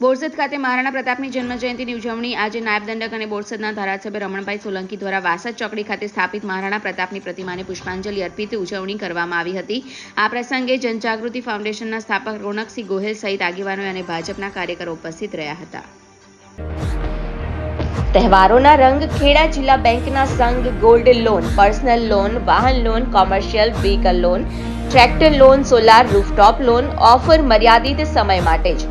બોરસદ ખાતે મહારાણા પ્રતાપની જન્મજયંતિની ઉજવણી આજે નાયબ દંડક અને બોરસદના ધારાસભ્ય રમણભાઈ સોલંકી દ્વારા વાસદ ચોકડી ખાતે સ્થાપિત મહારાણા પ્રતાપની પ્રતિમાને પુષ્પાંજલિ અર્પિત ઉજવણી કરવામાં આવી હતી. આ પ્રસંગે જનજાગૃતિ ફાઉન્ડેશનના સ્થાપક રોનકસિંહ ગોહેલ સહિત આગેવાનો અને ભાજપના કાર્યકરો ઉપસ્થિત રહ્યા હતા. તહેવારોના રંગ ખેડા જિલ્લા બેંકના સંઘ ગોલ્ડ લોન, પર્સનલ લોન, વાહન loan, commercial vehicle loan, tractor loan, solar rooftop loan, offer મર્યાદિત સમય માટે જ